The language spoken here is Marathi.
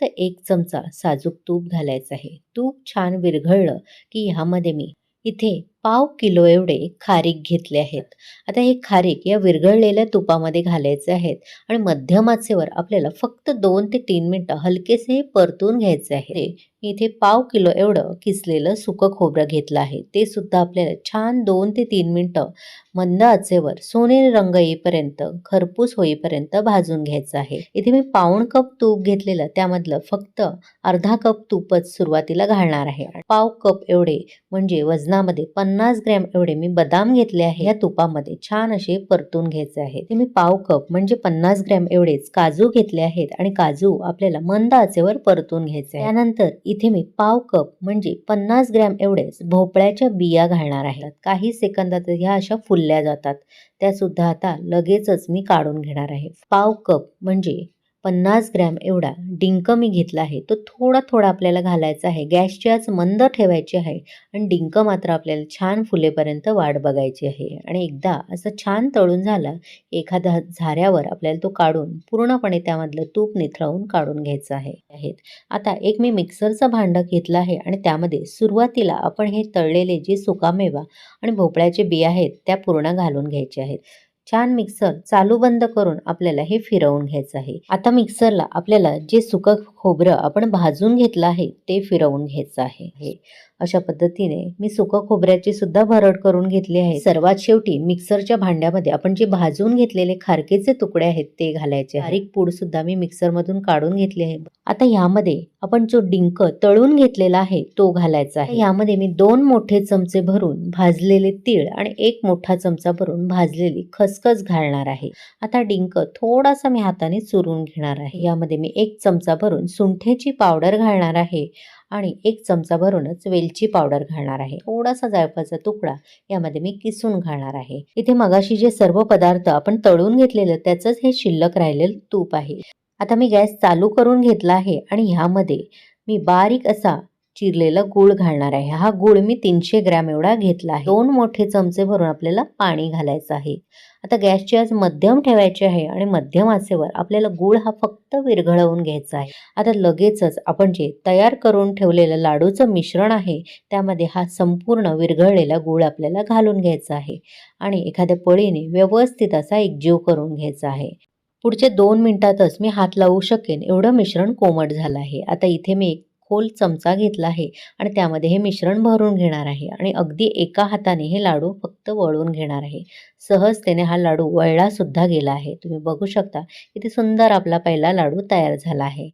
फक्त एक चमचा साजूक तूप घालायचं आहे. तूप छान विरघळलं की ह्यामध्ये मी इथे पाव किलो एवढे खारीक घेतले आहेत. आता हे खारीक या विरघळलेल्या तुपामध्ये घालायचे आहेत आणि मध्यम आचेवर आपल्याला फक्त दोन ते तीन मिनटं हलकेसे हे परतून घ्यायचे आहे. मी इथे पाव किलो एवढं किसलेलं सुकं खोबरं घेतलं आहे. ते सुद्धा आपल्याला छान दोन ते तीन मिनटं मंद आचेवर सोनेरी रंग येईपर्यंत खरपूस होईपर्यंत भाजून घ्यायचं आहे. इथे मी पाऊण कप तूप घेतलेलं त्यामधलं फक्त अर्धा कप तूपच सुरुवातीला घालणार आहे. पाव कप एवढे म्हणजे वजनामध्ये पन्नास पन्नास ग्रॅम एवढे मी बदाम घेतले आहे या तुपामध्ये छान असे परतून घ्यायचे आहे ते मी पाव कप म्हणजे पन्नास ग्रॅम एवढेच काजू घेतले आहेत आणि काजू आपल्याला मंद आचेवर परतून घ्यायचे त्यानंतर इथे मी पाव कप म्हणजे पन्नास ग्रॅम एवढेच भोपळ्याच्या बिया घालणार आहेत काही सेकंदात ह्या अशा फुलल्या जातात. त्या सुद्धा आता लगेचच मी काढून घेणार आहे. पाव कप म्हणजे पन्नास ग्रॅम एवढा डिंक मी घेतला आहे. तो थोडा थोडा आपल्याला घालायचा आहे. गॅसची आज मंद ठेवायची आहे आणि डिंक मात्र आपल्याला छान फुलेपर्यंत वाट बघायची आहे. आणि एकदा असं छान तळून झालं एखाद्या झाऱ्यावर आपल्याला तो काढून पूर्णपणे त्यामधलं तूप निथळवून काढून घ्यायचं आहे. आहेत आता एक मी मिक्सरचं भांडं घेतलं आहे आणि त्यामध्ये सुरुवातीला आपण हे तळलेले जे सुकामेवा आणि भोपळ्याचे बिया आहेत त्या पूर्ण घालून घ्यायचे आहेत. छान मिक्सर चालू बंद करून आपल्याला हे फिरवून घ्यायचं आहे. आता मिक्सरला आपल्याला जे सुकं खोबरं आपण भाजून घेतलं आहे ते फिरवून घ्यायचं आहे. अशा पद्धतीने मी सुकं खोबऱ्याची सुद्धा भरड करून घेतली आहे. सर्वात शेवटी मिक्सरच्या भांड्यामध्ये आपण जे भाजून घेतलेले खारकेचे तुकडे आहेत ते घालायचे. बारीक पूड सुद्धा मी मिक्सरमधून काढून घेतली आहे. आता ह्यामध्ये आपण जो डिंक तळून घेतलेला आहे तो घालायचा आहे. यामध्ये मी दोन मोठे चमचे भरून भाजलेले तीळ आणि एक मोठा चमचा भरून भाजलेली खसखस घालणार आहे. आता डिंक थोडासा मी हाताने चुरून घेणार आहे. यामध्ये मी एक चमचा भरून सुंठेची पावडर घालणार आहे. आणि एक चमचा भरूनच वेलची पावडर घालणार आहे. थोडासा जायफळाचा तुकडा यामध्ये मी किसून घालणार आहे. इथे मगाशी जे सर्व पदार्थ आपण तळून घेतलेलं त्याचंच हे शिल्लक राहिलेलं तूप आहे. आता मी गॅस चालू करून घेतला आहे आणि ह्यामध्ये मी बारीक असा चिरलेला गूळ घालणार आहे. हा गूळ मी तीनशे ग्रॅम एवढा घेतला आहे. दोन मोठे चमचे भरून आपल्याला पाणी घालायचं आहे. आता गॅसची आज मध्यम ठेवायची आहे आणि मध्यम आचेवर आपल्याला गूळ हा फक्त विरघळवून घ्यायचा आहे. आता लगेचच आपण जे तयार करून ठेवलेलं लाडूचं मिश्रण आहे त्यामध्ये हा संपूर्ण विरघळलेला गूळ आपल्याला घालून घ्यायचा आहे. आणि एखाद्या पळीने व्यवस्थित असा एकजीव करून घ्यायचा आहे. पुढचे दोन मिनिटातच मी हात लावू शकेन एवढं मिश्रण कोमट झालं आहे. आता इथे मी एक खोल चमचा घेतला आहे आणि त्यामध्ये हे मिश्रण भरून घेणार आहे आणि अगदी एका हाताने हे लाडू फक्त वळून घेणार आहे. सहजतेने हा लाडू वळला सुद्धा गेला आहे. तुम्ही बघू शकता किती सुंदर आपला पहिला लाडू तयार झाला आहे.